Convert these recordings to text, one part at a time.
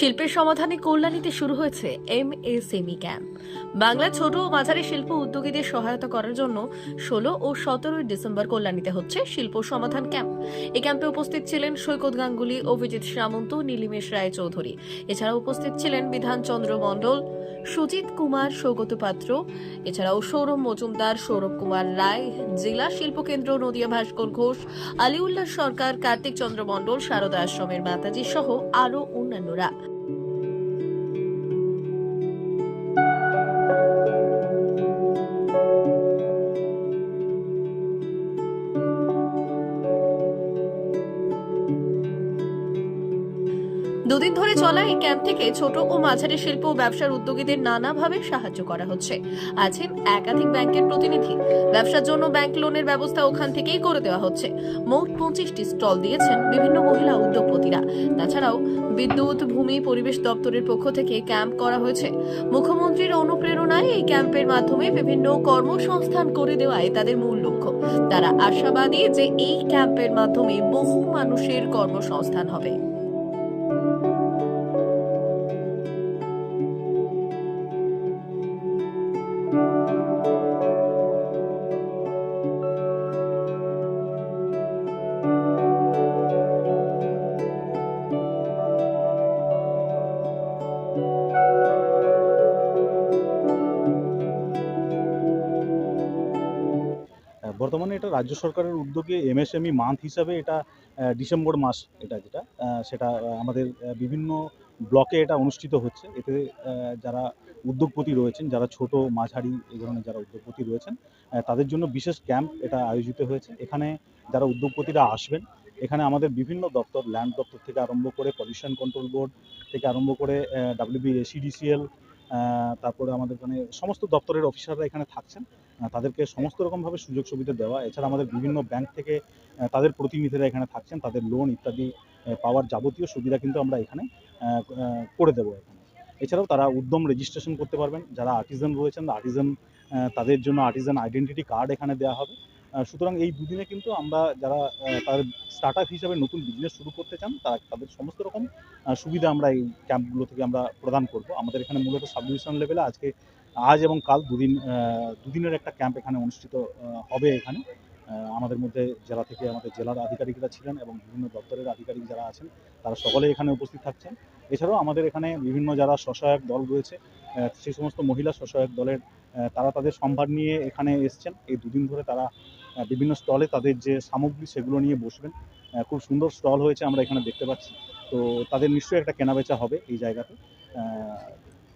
শিল্পের সমাধানে কল্যাণীতে শুরু হয়েছে এম এসএমই ক্যাম্প। বাংলা ছোট ও মাঝারি শিল্প উদ্যোগীদের সহায়তা করার জন্য ষোলো ও সতেরোই ডিসেম্বর কল্যাণীতে হচ্ছে শিল্প সমাধান ক্যাম্প। এই ক্যাম্পে উপস্থিত ছিলেন সৈকত গাঙ্গুলি, অভিজিৎ সামন্ত, নীলিমেশ রায় চৌধুরী এছাড়া উপস্থিত ছিলেন বিধানচন্দ্র মণ্ডল, সুজিত কুমার, সৌগত পাত্র। এছাড়াও সৌরভ মজুমদার, সৌরভ কুমার রায়, জেলা শিল্পকেন্দ্র নদিয়া ভাস্কর ঘোষ, আলিউল্লাহ সরকার কার্তিক চন্দ্র মণ্ডল শারদা আশ্রমের মাতাজি সহ আরও অন্যান্যরা। দুদিন ধরে চলা এই ক্যাম্প থেকে ছোট ও মাঝারি শিল্প ও ব্যবসার উদ্যোগীদের নানাভাবে সাহায্য করা হচ্ছে। আছেন একাধিক ব্যাংকের প্রতিনিধি। ব্যবসার জন্য ব্যাংক লোনের ব্যবস্থা ওখান থেকেই করে দেওয়া হচ্ছে। মোট পঁচিশটি স্টল দিয়েছেন বিভিন্ন মহিলা উদ্যোগপতিরা। তাছাড়াও বিদ্যুৎ, ভূমি, পরিবেশ দপ্তরের পক্ষ থেকে ক্যাম্প করা হয়েছে। মুখ্যমন্ত্রীর অনুপ্রেরণায় এই ক্যাম্পের মাধ্যমে বিভিন্ন কর্মসংস্থান করে দেওয়াই তাদের মূল লক্ষ্য। তারা আশাবাদী যে এই ক্যাম্পের মাধ্যমে বহু মানুষের কর্মসংস্থান হবে। বর্তমানে এটা রাজ্য সরকারের উদ্যোগে এমএসএমই মান্থ হিসাবে এটা ডিসেম্বর মাস এটা যেটা সেটা আমাদের বিভিন্ন ব্লকে এটা অনুষ্ঠিত হচ্ছে। এতে যারা উদ্যোগপতি রয়েছেন, যারা ছোট, মাঝারি এই ধরনের যারা উদ্যোগপতি রয়েছেন তাদের জন্য বিশেষ ক্যাম্প এটা আয়োজিত হয়েছে। এখানে যারা উদ্যোগপতিরা আসবেন, এখানে আমাদের বিভিন্ন দপ্তর, ল্যান্ড দপ্তর থেকে আরম্ভ করে, পলিউশন কন্ট্রোল বোর্ড থেকে আরম্ভ করে ডাব্লিউবি সিডিসিএল তারপরে আমাদের এখানে সমস্ত দপ্তরের অফিসাররা এখানে থাকছেন। তাদেরকে সমস্ত রকমভাবে সুযোগ সুবিধা দেওয়া। এছাড়া আমাদের বিভিন্ন ব্যাংক থেকে তাদের প্রতিনিধিরা এখানে থাকছেন। তাদের লোন ইত্যাদি পাওয়ার যাবতীয় সুবিধা কিন্তু আমরা এখানে করে দেবো এখানে। এছাড়াও তারা উদ্যম রেজিস্ট্রেশন করতে পারবেন। যারা আর্টিজান রয়েছেন আর্টিজান তাদের জন্য আর্টিজান আইডেন্টিটি কার্ড এখানে দেওয়া হবে। সুতরাং এই দুদিনে কিন্তু আমরা যারা তাদের স্টার্ট আপ হিসাবে নতুন বিজনেস শুরু করতে চান, তারা তাদের সমস্ত রকম সুবিধা আমরা এই ক্যাম্পগুলো থেকে আমরা প্রদান করব। আমাদের এখানে মূলত সাব ডিভিশন লেভেলে আজকে, আজ এবং কাল দুদিন দুদিনের একটা ক্যাম্প এখানে অনুষ্ঠিত হবে এখানে। আমাদের মধ্যে জেলা থেকে আমাদের জেলার আধিকারিকরা ছিলেন এবং বিভিন্ন দপ্তরের আধিকারিক যারা আছেন, তারা সকলে এখানে উপস্থিত থাকছেন। এছাড়াও আমাদের এখানে বিভিন্ন যারা স্বসহায়ক দল রয়েছে সেই সমস্ত মহিলা স্বসহায়ক দলের তারা তাদের সম্ভার নিয়ে এখানে এসছেন। এই দুদিন ধরে তারা বিভিন্ন স্টলে তাদের যে সামগ্রী সেগুলো নিয়ে বসবেন। খুব সুন্দর স্টল হয়েছে আমরা এখানে দেখতে পাচ্ছি। তো তাদের নিশ্চয়ই একটা কেনাবেচা হবে এই জায়গাতে।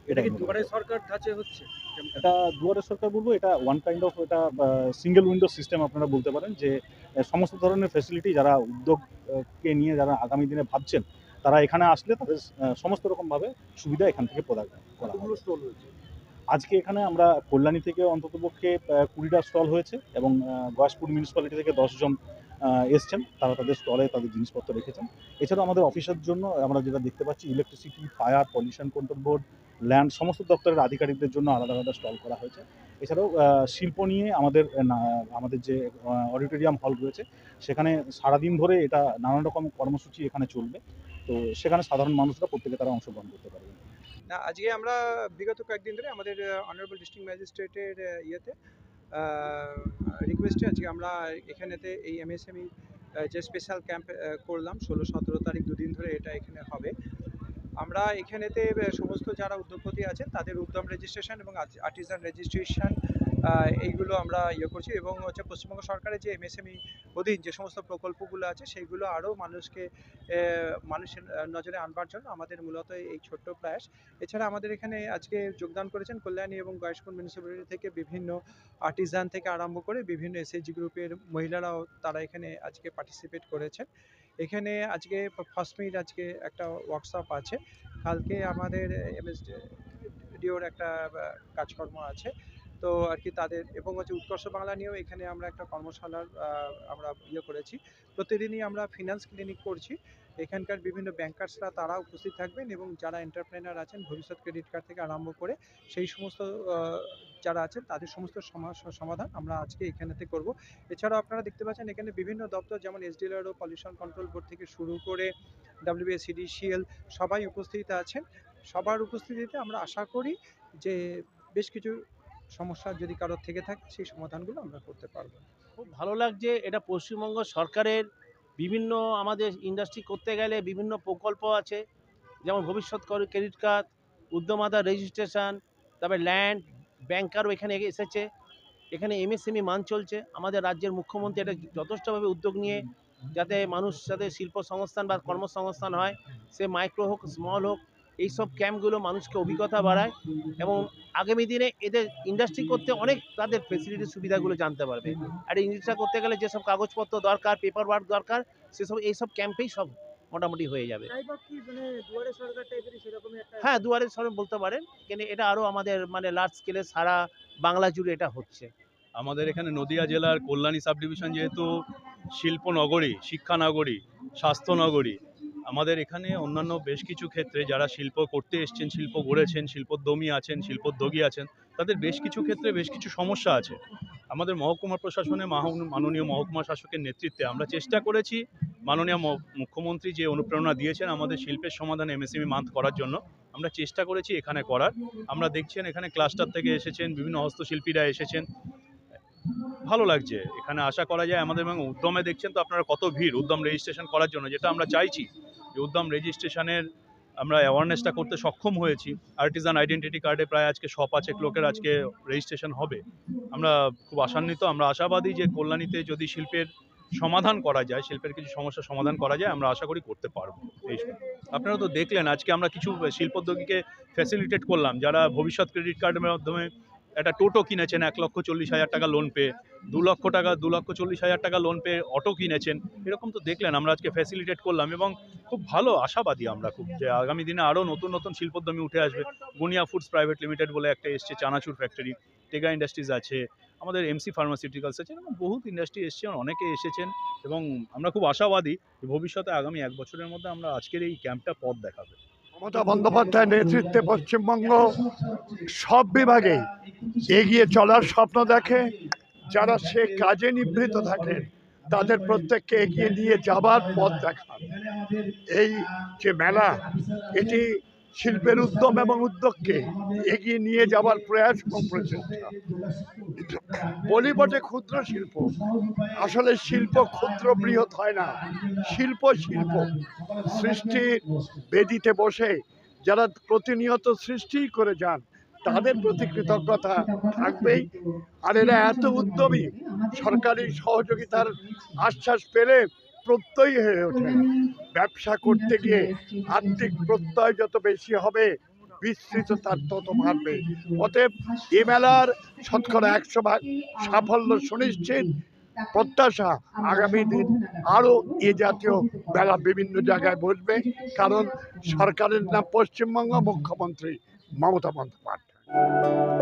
এটা দুয়ারে সরকার ধাঁচে হচ্ছে? এটা দুয়ারে সরকার বলব এটা ওয়ান কাইন্ড অফ এটা সিঙ্গেল উইন্ডো সিস্টেম আপনারা বলতে পারেন যে সমস্ত ধরনের ফ্যাসিলিটি যারা উদ্যোগকে নিয়ে যারা আগামী দিনে ভাবছেন তারা এখানে আসলে তাদের সমস্ত রকমভাবে সুবিধা এখান থেকে প্রদান করা হয়েছে আজকে এখানে আমরা কল্যাণী থেকে অন্ততপক্ষে কুড়িটা স্টল হয়েছে এবং গয়াসপুর মিউনিসিপ্যালিটি থেকে দশজন এসছেন। তারা তাদের স্টলে তাদের জিনিসপত্র রেখেছেন। এছাড়াও আমাদের অফিসের জন্য আমরা যেটা দেখতে পাচ্ছি electricity fire pollution control board land সমস্ত দপ্তরের আধিকারিকদের জন্য আলাদা আলাদা স্টল করা হয়েছে। এছাড়াও শিল্প নিয়ে আমাদের আমাদের যে অডিটোরিয়াম হল রয়েছে, সেখানে সারাদিন ধরে এটা নানান রকম কর্মসূচি এখানে চলবে। তো সেখানে সাধারণ মানুষরা প্রত্যেকে তারা অংশগ্রহণ করতে পারবে। না, আজকে আমরা বিগত কয়েকদিন ধরে আমাদের অনারেবল ডিস্ট্রিক্ট ম্যাজিস্ট্রেটের ইয়েতে রিকোয়েস্টে আজকে আমরা এখানেতে এই এমএসএমই যে স্পেশাল ক্যাম্প করলাম, ষোলো, সতেরো তারিখ দুদিন ধরে এটা এখানে হবে। আমরা এখানেতে সমস্ত যারা উদ্যোগপতি আছেন তাদের উদ্যম রেজিস্ট্রেশন এবং আর্টিজান রেজিস্ট্রেশন এইগুলো আমরা ইয়ে করছি এবং হচ্ছে পশ্চিমবঙ্গ সরকারের যে এমএসএমই অধীন যে সমস্ত প্রকল্পগুলো আছে, সেইগুলো আরও মানুষকে মানুষের নজরে আনবার জন্য আমাদের মূলত এই ছোট্ট প্রয়াস। এছাড়া আমাদের এখানে আজকে যোগদান করেছেন কল্যাণী এবং গয়েশপুর মিউনিসিপ্যালিটি থেকে বিভিন্ন আর্টিজান থেকে আরম্ভ করে বিভিন্ন এসএইচজি গ্রুপের মহিলারাও তারা এখানে আজকে পার্টিসিপেট করেছেন। এখানে আজকে ফার্স্ট মিট আজকে একটা ওয়ার্কশপ আছে। কালকে আমাদের এমএস ডিওর একটা কাজকর্ম আছে। তো আর কি তাদের এবং হচ্ছে উৎকর্ষ বাংলা নিয়েও এখানে আমরা একটা কর্মশালার আমরা ইয়ে করেছি। প্রতিদিনই আমরা ফিনান্স ক্লিনিক করছি। এখানকার বিভিন্ন ব্যাংকার্সরা তারা উপস্থিত থাকবেন এবং যারা এন্টারপ্রেনার আছেন, ভবিষ্যৎ ক্রেডিট কার্ড থেকে আরম্ভ করে সেই সমস্ত যারা আছেন তাদের সমস্ত সমাধান আমরা আজকে এখানেতে করব। এছাড়াও আপনারা দেখতে পাচ্ছেন এখানে বিভিন্ন দপ্তর যেমন এসডিএলআর ও পলিউশন কন্ট্রোল বোর্ড থেকে শুরু করে ডাব্লিউবিএসিডিসিএল সবাই উপস্থিত আছেন। সবার উপস্থিতিতে আমরা আশা করি যে বেশ কিছু সমস্যা যদি কারোর থেকে থাকে, সেই সমাধানগুলো আমরা করতে পারব। খুব ভালো লাগছে, এটা পশ্চিমবঙ্গ সরকারের বিভিন্ন আমাদের ইন্ডাস্ট্রি করতে গেলে বিভিন্ন প্রকল্প আছে, যেমন ভবিষ্যৎ করে ক্রেডিট কার্ড উদ্যমাতা রেজিস্ট্রেশন তারপরে ল্যান্ড ব্যাংকারও এখানে এসেছে। এখানে এমএসএমই মান চলছে। আমাদের রাজ্যের মুখ্যমন্ত্রী এটা যথেষ্টভাবে উদ্যোগ নিয়ে যাতে মানুষ, যাতে শিল্প সংস্থান বা কর্মসংস্থান হয়, সে মাইক্রো হোক স্মল হোক এইসব ক্যাম্পগুলো মানুষকে অভিজ্ঞতা বাড়ায় এবং আগামী দিনে এদের ইন্ডাস্ট্রি করতে অনেক তাদের ফেসিলিটি সুবিধাগুলো জানতে পারবে। আর এই জিনিসটা করতে গেলে যেসব কাগজপত্র দরকার পেপার ওয়ার্ক দরকার সেসব এইসব ক্যাম্পেই সব মোটামুটি হয়ে যাবে। হ্যাঁ দুয়ারে সরে বলতে পারেন। কেন এটা আরও আমাদের মানে লার্জ স্কেলে সারা বাংলা জুড়ে এটা হচ্ছে। আমাদের এখানে নদিয়া জেলার কল্যাণী সাব ডিভিশন যেহেতু শিল্প নগরী শিক্ষা নগরী স্বাস্থ্য নগরী আমাদের এখানে অন্যান্য বেশ কিছু ক্ষেত্রে যারা শিল্প করতে এসছেন, শিল্প গড়েছেন, শিল্পোদ্যমী আছেন, শিল্পোদ্যোগী আছেন, তাদের বেশ কিছু ক্ষেত্রে বেশ কিছু সমস্যা আছে। আমাদের মহকুমা প্রশাসনে মাননীয় মহকুমা শাসকের নেতৃত্বে আমরা চেষ্টা করেছি মাননীয় মুখ্যমন্ত্রী যে অনুপ্রেরণা দিয়েছেন আমাদের শিল্পের সমাধান এমএসএমই মান্থ করার জন্য, আমরা চেষ্টা করেছি এখানে করার। আমরা দেখছেন এখানে ক্লাস্টার থেকে এসেছেন, বিভিন্ন হস্তশিল্পীরা এসেছেন। ভালো লাগছে। এখানে আশা করা যায় আমাদের এবং উদ্যমে দেখছেন তো আপনারা কত ভিড় উদ্যম রেজিস্ট্রেশন করার জন্য, যেটা আমরা চাইছি। যে উদ্যম রেজিস্ট্রেশনের আমরা অ্যাওয়ারনেসটা করতে সক্ষম হয়েছি। আর্টিজান আইডেন্টিটি কার্ডে প্রায় আজকে শ পাঁচেক লোকের আজকে রেজিস্ট্রেশন হবে। আমরা খুব আশান্বিত, আমরা আশাবাদী যে কল্যাণীতে যদি শিল্পের সমাধান করা যায়, শিল্পের কিছু সমস্যার সমাধান করা যায়, আমরা আশা করি করতে পারব। এই আপনারা তো দেখলেন, আজকে আমরা কিছু শিল্পোদ্যোগীকে ফ্যাসিলিটেট করলাম, যারা ভবিষ্যৎ ক্রেডিট কার্ডের মাধ্যমে একটা টোটো কিনেছেন এক লক্ষ চল্লিশ হাজার টাকা লোন পেয়ে। দু লক্ষ টাকা, দু লক্ষ চল্লিশ হাজার টাকা লোন পেয়ে অটো কিনেছেন। এরকম তো দেখলেন, আমরা আজকে ফ্যাসিলিটেট করলাম এবং খুব ভালো আশাবাদী আমরা খুব যে আগামী দিনে আরও নতুন নতুন শিল্পোদ্যমী উঠে আসবে। গুনিয়া ফুডস প্রাইভেট লিমিটেড বলে একটা এসছে, চানাচুর ফ্যাক্টরি টেগা ইন্ডাস্ট্রিজ আছে, আমাদের এমসি ফার্মাসিউটিক্যালস আছে, এরকম বহুত ইন্ডাস্ট্রি এসছে, অনেকে এসেছেন এবং আমরা খুব আশাবাদী ভবিষ্যতে আগামী এক বছরের মধ্যে আমরা আজকের এই ক্যাম্পটা পথ দেখাবে। মমতা বন্দ্যোপাধ্যায়ের নেতৃত্বে পশ্চিমবঙ্গ সব বিভাগে এগিয়ে চলার স্বপ্ন দেখে, যারা সে কাজে নিবৃত থাকে তাদের প্রত্যেককে এগিয়ে নিয়ে যাবার পথ দেখান। এই যে মেলা, এটি শিল্পের উদ্যম এবং উদ্যোগকে এগিয়ে নিয়ে যাবার প্রয়াস এবং প্রচেষ্টা বলি বটে ক্ষুদ্র শিল্প। আসলে শিল্প ক্ষুদ্র বৃহৎ হয় না। শিল্প শিল্প। সৃষ্টির বেদিতে বসে যারা প্রতিনিয়ত সৃষ্টি করে যান, তাদের প্রতি কৃতজ্ঞতা থাকবেই। আর এরা এত উদ্যমী, সরকারি সহযোগিতার আশ্বাস পেলে প্রত্যয়ী হয়ে ওঠে। ব্যবসা করতে গিয়ে আর্থিক প্রত্যয় যত বেশি হবে বিস্তৃত তার তত বাড়বে। অতএব এ মেলার শতকরা একশো ভাগ সাফল্য সুনিশ্চিত। প্রত্যাশা আগামী দিন আরও এ জাতীয় মেলা বিভিন্ন জায়গায় বসবে। কারণ সরকারের নাম পশ্চিমবঙ্গ মুখ্যমন্ত্রী মমতা বন্দ্যোপাধ্যায়।